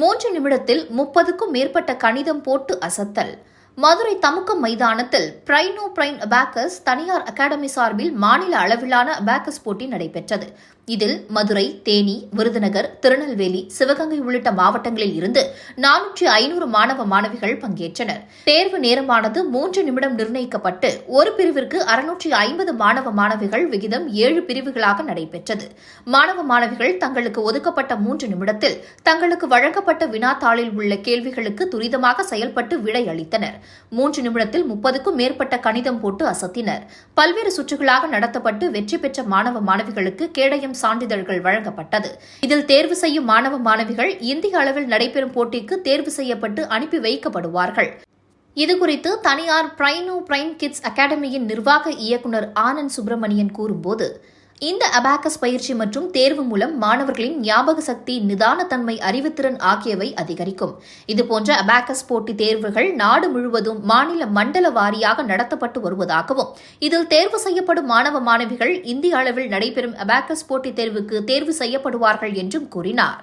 மூன்று நிமிடத்தில் முப்பதுக்கும் மேற்பட்ட கணிதம் போட்டு அசத்தல். மதுரை தமுக்கம் மைதானத்தில் பிரைனோ பிரைன் அபாக்கஸ் தனியார் அகாடமி சார்பில் மாநில அளவிலான அபாக்கஸ் போட்டி நடைபெற்றது. இதில் மதுரை தேனி விருதுநகர் திருநெல்வேலி சிவகங்கை உள்ளிட்ட மாவட்டங்களில் இருந்து நானூற்றி ஐநூறு மாணவ மாணவிகள் பங்கேற்றனர். தேர்வு நேரமானது மூன்று நிமிடம் நிர்ணயிக்கப்பட்டு ஒரு பிரிவிற்கு அறுநூற்றி ஐம்பது மாணவ மாணவிகள் விகிதம் ஏழு பிரிவுகளாக நடைபெற்றது. மாணவ மாணவிகள் தங்களுக்கு ஒதுக்கப்பட்ட மூன்று நிமிடத்தில் தங்களுக்கு வழங்கப்பட்ட வினாத்தாளில் உள்ள கேள்விகளுக்கு துரிதமாக செயல்பட்டு விடை அளித்தனர். மூன்று நிமிடத்தில் முப்பதுக்கும் மேற்பட்ட கணிதம் போட்டு அசத்தினர். பல்வேறு சுற்றுகளாக நடத்தப்பட்டு வெற்றி பெற்ற மாணவ மாணவிகளுக்கு கேடயம் சான்றிதழ்கள் வழங்கப்பட்டது. இதில் தேர்வு செய்யும் மாணவ மாணவிகள் இந்திய அளவில் நடைபெறும் போட்டிக்கு தேர்வு செய்யப்பட்டு அனுப்பி வைக்கப்படுவார்கள். இதுகுறித்து தனியார் பிரைனோ பிரைன் கிட்ஸ் அகாடமியின் நிர்வாக இயக்குநர் ஆனந்த் சுப்பிரமணியன் கூறும்போது இந்த அபாக்கஸ் பயிற்சி மற்றும் தேர்வு மூலம் மாணவர்களின் ஞாபக சக்தி நிதானத்தன்மை அறிவுத்திறன் ஆகியவை அதிகரிக்கும். இதுபோன்ற அபாக்கஸ் போட்டி தேர்வுகள் நாடு முழுவதும் மாநில மண்டல வாரியாக நடத்தப்பட்டு வருவதாகவும் இதில் தேர்வு செய்யப்படும் மாணவ மாணவிகள் இந்திய அளவில் நடைபெறும் அபாக்கஸ் போட்டித் தேர்வுக்கு தேர்வு செய்யப்படுவார்கள் என்றும் கூறினார்.